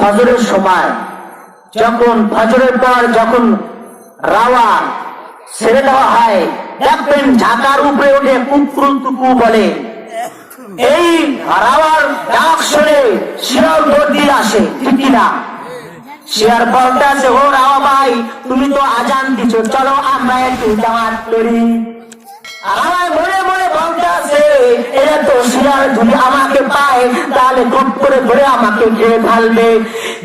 ফজরের সময়, যখন ফজরের পর যখন রাওয়া ছেড়ে দেওয়া হয় দেখবেন ঢাকার উপরে উঠে কুকুর বলে, এই রাওয়ার ডাক শুনে শিয়াল দৌড় আসে, ঠিক না? শিয়ার বলতে আছে, ও রাওয়া ভাই, তুমি তো আজান দিছো, চলো আমরা একটু জামাত করি। এরা তো যদি আমাকে পায় তাহলে খুব করে ধরে আমাকে খেয়ে ফেলবে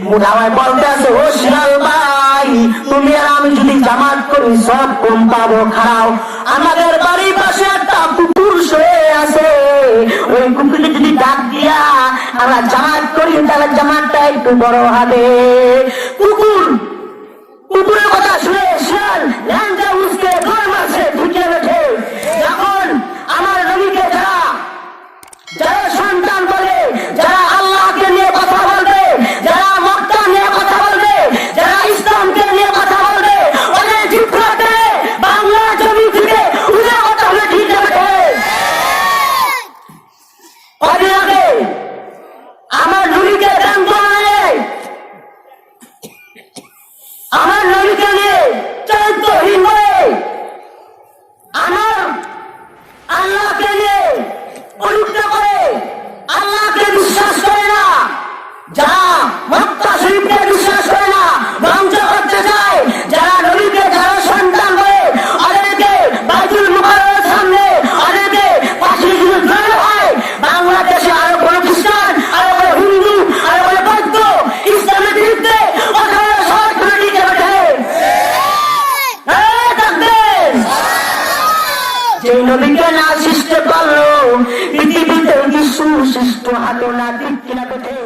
মুঠাবাই বলতে ও শিয়াল ভাই তুমি আর আমি যদি জামাত করি সব কম পাবো খাও আমাদের বাড়ির পাশে একটা কুকুর শুয়ে আছে ওই কুকুরকে যদি ডাক দিয়া আমরা জামাত করি তাহলে জামাতটা একটু বড় হবে যে নবীকে না সৃষ্টি পারলো পৃথিবীতে কিছু সৃষ্ট আলো না দিক কিনা কোথায়